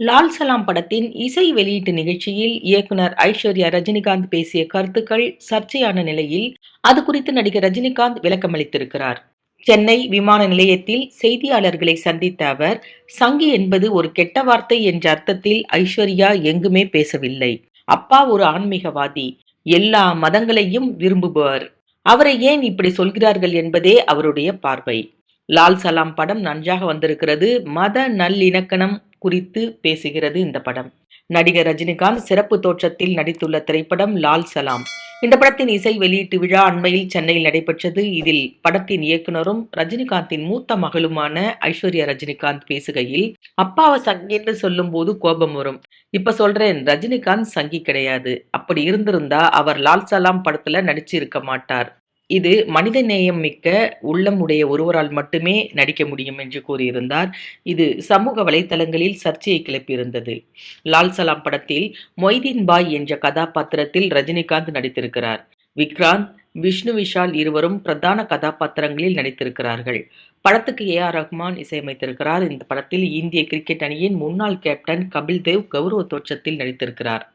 லால் சலாம் படத்தின் இசை வெளியீட்டு நிகழ்ச்சியில் இயக்குனர் ஐஸ்வர்யா ரஜினிகாந்த் பேசிய கருத்துக்கள் சர்ச்சையான நிலையில் அது குறித்து நடிகர் ரஜினிகாந்த் விளக்கமளித்திருக்கிறார் சென்னை விமான நிலையத்தில் செய்தியாளர்களை சந்தித்த அவர் சங்கி என்பது ஒரு கெட்ட வார்த்தை என்ற அர்த்தத்தில் ஐஸ்வர்யா எங்குமே பேசவில்லை. அப்பா ஒரு ஆன்மீகவாதி எல்லா மதங்களையும் விரும்புபவர். அவரை ஏன் இப்படி சொல்கிறார்கள் என்பதே அவருடைய பார்வை. லால் சலாம் படம் நன்றாக வந்திருக்கிறது. மத நல்லிணக்கணம் குறித்து பேசுகிறது இந்த படம். நடிகர் ரஜினிகாந்த் சிறப்பு தோற்றத்தில் நடித்துள்ள திரைப்படம் லால் சலாம். இந்த படத்தின் இசை வெளியீட்டு விழா அண்மையில் சென்னையில் நடைபெற்றது. இதில் படத்தின் இயக்குனரும் ரஜினிகாந்தின் மூத்த மகளுமான ஐஸ்வர்யா ரஜினிகாந்த் பேசுகையில் அப்பாவை சங்கின்னு சொல்லும் போது கோபம் வரும். இப்ப சொல்றேன் ரஜினிகாந்த் சங்கி கிடையாது. அப்படி இருந்திருந்தா அவர் லால் சலாம் படத்துல நடிச்சு இருக்க மாட்டார். இது மனித நேயம் மிக்க உள்ளம் உடைய ஒருவரால் மட்டுமே நடிக்க முடியும் என்று கூறியிருந்தார். இது சமூக வலைதளங்களில் சர்ச்சையை கிளப்பியிருந்தது. லால் சலாம் படத்தில் மொய்தீன் பாய் என்ற கதாபாத்திரத்தில் ரஜினிகாந்த் நடித்திருக்கிறார். விக்ராந்த் விஷ்ணு விஷால் இருவரும் பிரதான கதாபாத்திரங்களில் நடித்திருக்கிறார்கள். படத்துக்கு ஏ ஆர் ரஹ்மான் இசையமைத்திருக்கிறார். இந்த படத்தில் இந்திய கிரிக்கெட் அணியின் முன்னாள் கேப்டன் கபில் தேவ் கௌரவ தோற்றத்தில் நடித்திருக்கிறார்.